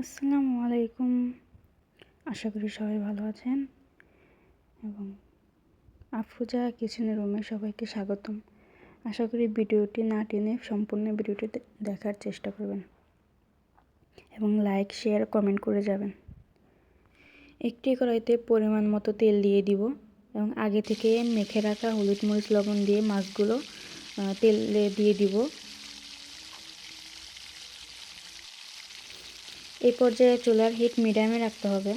আসসালামু আলাইকুম। আশা করি সবাই ভালো আছেন। এবং আফরোজা কিচেনের রুমে সবাইকে স্বাগতম। আশা করি ভিডিওটি না টেনে সম্পূর্ণ ভিডিওটি দেখার চেষ্টা করবেন এবং লাইক, শেয়ার, কমেন্ট করে যাবেন। একটি কড়াইতে পরিমাণ মতো তেল দিয়ে দিব এবং আগে থেকে মেখে রাখা হলুদ মরিচ, লবণ দিয়ে মাছগুলো তেলে দিয়ে দিব। এই পর্যায়ে চুলার হিট মিডিয়ামে রাখতে হবে।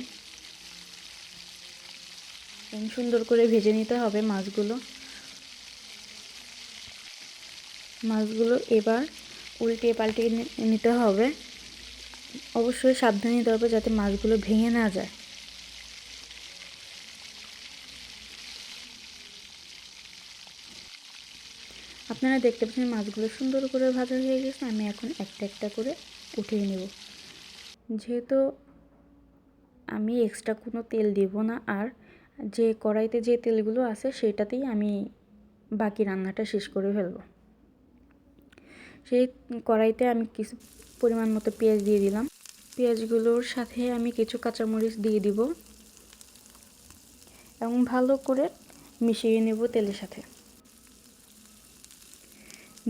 সুন্দর করে ভেজে নিতে হবে মাছগুলো। মাছগুলো এবার উল্টে পাল্টে নিতে হবে। অবশ্যই সাবধানে নিতে হবে যাতে মাছগুলো ভেঙে না যায়। আপনারা দেখতে পাচ্ছেন মাছগুলো সুন্দর করে ভাজা হয়ে গেছে। আমি এখন একটা একটা করে উঠিয়ে নেব। যেহেতু আমি এক্সট্রা কোনো তেল দেব না, আর যে কড়াইতে যে তেলগুলো আছে সেটাতেই আমি বাকি রান্নাটা শেষ করে ফেলব। সেই কড়াইতে আমি কিছু পরিমাণ মতো পেঁয়াজ দিয়ে দিলাম। পেঁয়াজগুলোর সাথে আমি কিছু কাঁচামরিচ দিয়ে দিব এবং ভালো করে মিশিয়ে নেব তেলের সাথে।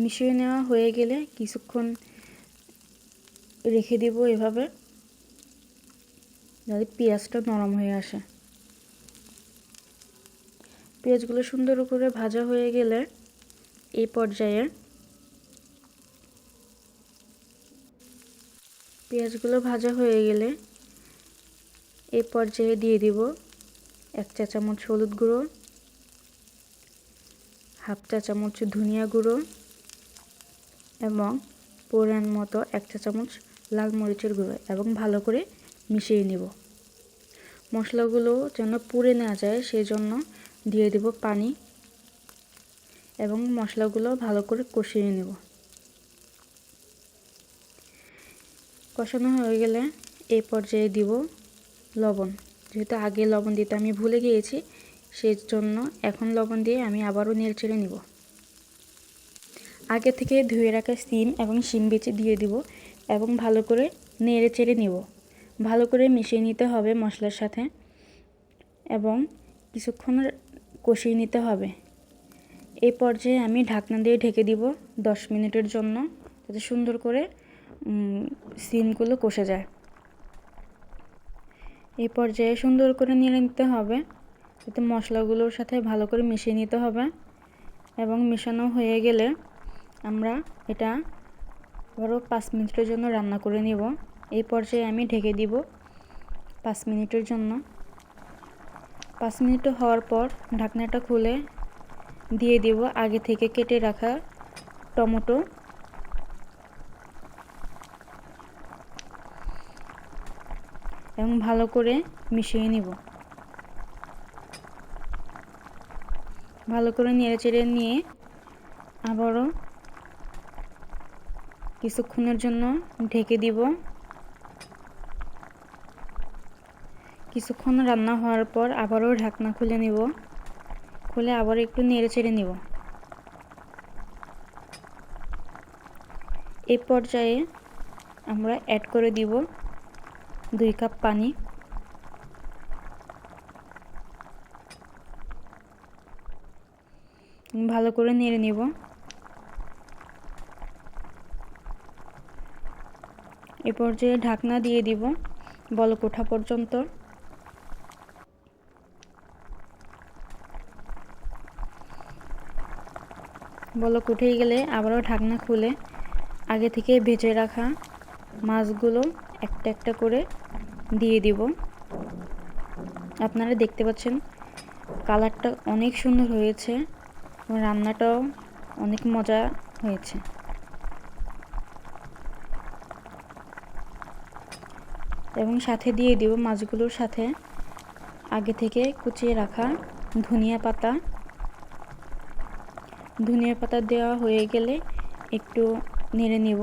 মিশিয়ে নেওয়া হয়ে গেলে কিছুক্ষণ রেখে দিব এভাবে। যাতে পেঁয়াজটা নরম হয়ে আসে। পেঁয়াজগুলো সুন্দর করে ভাজা হয়ে গেলে এই পর্যায়ে পেঁয়াজগুলো ভাজা হয়ে গেলে এই পর্যায়ে দিয়ে দিব এক চা চামচ হলুদ গুঁড়ো, হাফ চা চামচ ধনিয়া গুঁড়ো এবং পরিমাণ মতো এক চা চামচ লাল মরিচের গুঁড়ো এবং ভালো করে মিশিয়ে নিব। মশলাগুলো যেন পুড়ে না যায় সেই জন্য দিয়ে দেব পানি এবং মশলাগুলো ভালো করে কষিয়ে নেব। কষানো হয়ে গেলে এই পর্যায়ে দিব লবণ। যেহেতু আগে লবণ দিতে আমি ভুলে গিয়েছি সেই জন্য এখন লবণ দিয়ে আমি আবারও নেড়ে চেড়ে নিব। আগে থেকে ধুয়ে রাখা সিম এবং শিম বেচে দিয়ে দিব এবং ভালো করে নেড়ে চেড়ে নিব। ভালো করে মিশিয়ে নিতে হবে মশলার সাথে এবং কিছুক্ষণ কষিয়ে নিতে হবে। এই পর্যায়ে আমি ঢাকনা দিয়ে ঢেকে দিব দশ মিনিটের জন্য যাতে সুন্দর করে সিমগুলো কষে যায়। এই পর্যায়ে সুন্দর করে নিয়ে নিতে হবে যাতে মশলাগুলোর সাথে ভালো করে মিশিয়ে নিতে হবে এবং মেশানো হয়ে গেলে আমরা এটা আবারও পাঁচ মিনিটের জন্য রান্না করে নিব। এই পর্যায়ে আমি ঢেকে দিব পাঁচ মিনিটের জন্য। পাঁচ মিনিট হওয়ার পর ঢাকনাটা খুলে দিয়ে দিব আগে থেকে কেটে রাখা টমেটো। এবং ভালো করে মিশিয়ে নিব। ভালো করে নেড়ে চেড়ে নিয়ে আবারও কিছুক্ষণের জন্য ঢেকে দিব। কিছুক্ষণ রান্না হওয়ার পর আবারও ঢাকনা খুলে নিব। খুলে আবার একটু নেড়ে চেড়ে নিব। এই পর্যায়ে আমরা অ্যাড করে দিব দুই কাপ পানি। ভালো করে নেড়ে নিব। এ পর্যায়ে ঢাকনা দিয়ে দিব বলক ওঠা পর্যন্ত। বলক উঠেই গেলে আবারও ঢাকনা খুলে আগে থেকে ভেজে রাখা মাছগুলো একটা একটা করে দিয়ে দিব। আপনারা দেখতে পাচ্ছেন কালারটা অনেক সুন্দর হয়েছে রান্নাটাও অনেক মজা হয়েছে। এবং সাথে দিয়ে দিব মাছগুলোর সাথে আগে থেকে কুচিয়ে রাখা ধনিয়া পাতা ধনিয়া পাতা দেওয়া হয়ে গেলে একটু নেড়ে নিব।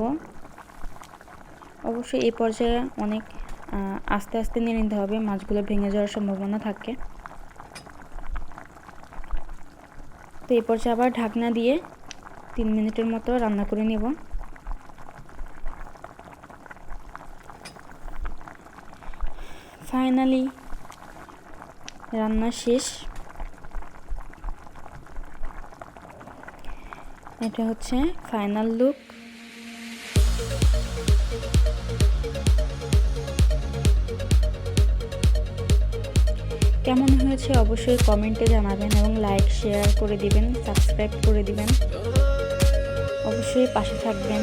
অবশ্যই এই পর্যায়ে অনেক আস্তে আস্তে নেড়ে নিতে হবে, মাছগুলো ভেঙে যাওয়ার সম্ভাবনা থাকে। তো এই পর্যায়ে আবার ঢাকনা দিয়ে তিন মিনিটের মতো রান্না করে নেব। ফাইনালি রান্না শেষ। এটা হচ্ছে ফাইনাল লুক। কেমন হয়েছে অবশ্যই কমেন্টে জানাবেন এবং লাইক শেয়ার করে দিবেন সাবস্ক্রাইব করে দিবেন। অবশ্যই পাশে থাকবেন।